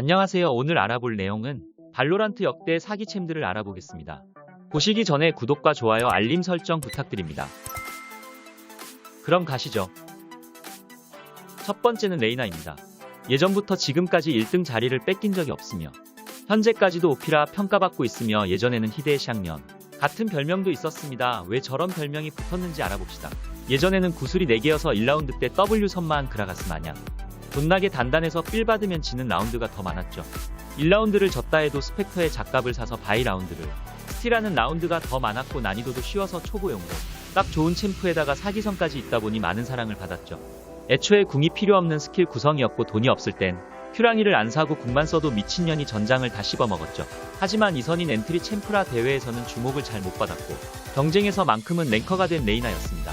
안녕하세요. 오늘 알아볼 내용은 발로란트 역대 사기챔들을 알아보겠습니다. 보시기 전에 구독과 좋아요, 알림 설정 부탁드립니다. 그럼 가시죠. 첫 번째는 레이나입니다. 예전부터 지금까지 1등 자리를 뺏긴 적이 없으며 현재까지도 오피라 평가받고 있으며 예전에는 희대의 샹년 같은 별명도 있었습니다. 왜 저런 별명이 붙었는지 알아봅시다. 예전에는 구슬이 4개여서 1라운드 때 W 선만 그라가스 마냥 돈나게 단단해서 필 받으면 지는 라운드가 더 많았죠. 1라운드를 졌다 해도 스펙터의 작값을 사서 바이 라운드를 스틸하는 라운드가 더 많았고 난이도도 쉬워서 초보용도 딱 좋은 챔프에다가 사기성까지 있다 보니 많은 사랑을 받았죠. 애초에 궁이 필요 없는 스킬 구성이었고 돈이 없을 땐 큐랑이를 안 사고 궁만 써도 미친년이 전장을 다 씹어먹었죠. 하지만 이선인 엔트리 챔프라 대회에서는 주목을 잘 못 받았고 경쟁에서만큼은 랭커가 된 레이나였습니다.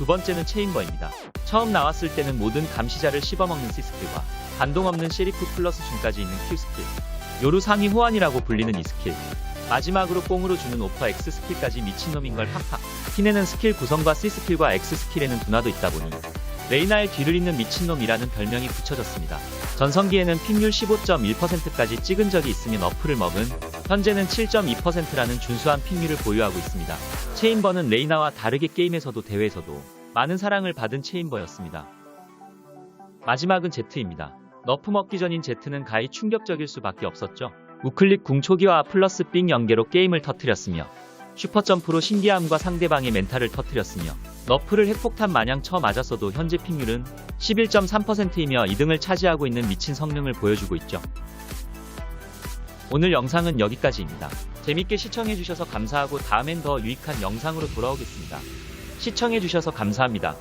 두 번째는 체인버입니다. 처음 나왔을 때는 모든 감시자를 씹어먹는 C스킬과 반동 없는 시리프 플러스 중까지 있는 Q스킬 요루 상위 호환이라고 불리는 이 스킬 마지막으로 뽕으로 주는 오퍼 X 스킬까지 미친놈인 걸 팍팍 티내는 스킬 구성과 C 스킬과 X 스킬에는 둔화도 있다 보니 레이나의 뒤를 잇는 미친놈이라는 별명이 붙여졌습니다. 전성기에는 픽률 15.1%까지 찍은 적이 있으면 어플을 먹은 현재는 7.2%라는 준수한 픽률을 보유하고 있습니다. 체인버는 레이나와 다르게 게임에서도 대회에서도 많은 사랑을 받은 체인버였습니다. 마지막은 제트입니다. 너프 먹기 전인 제트는 가히 충격적일 수밖에 없었죠. 우클릭 궁 초기화 플러스 삥 연계로 게임을 터뜨렸으며 슈퍼점프로 신기함과 상대방의 멘탈을 터뜨렸으며 너프를 핵폭탄 마냥 쳐 맞았어도 현재 픽률은 11.3%이며 2등을 차지하고 있는 미친 성능을 보여주고 있죠. 오늘 영상은 여기까지입니다. 재밌게 시청해주셔서 감사하고 다음엔 더 유익한 영상으로 돌아오겠습니다. 시청해주셔서 감사합니다.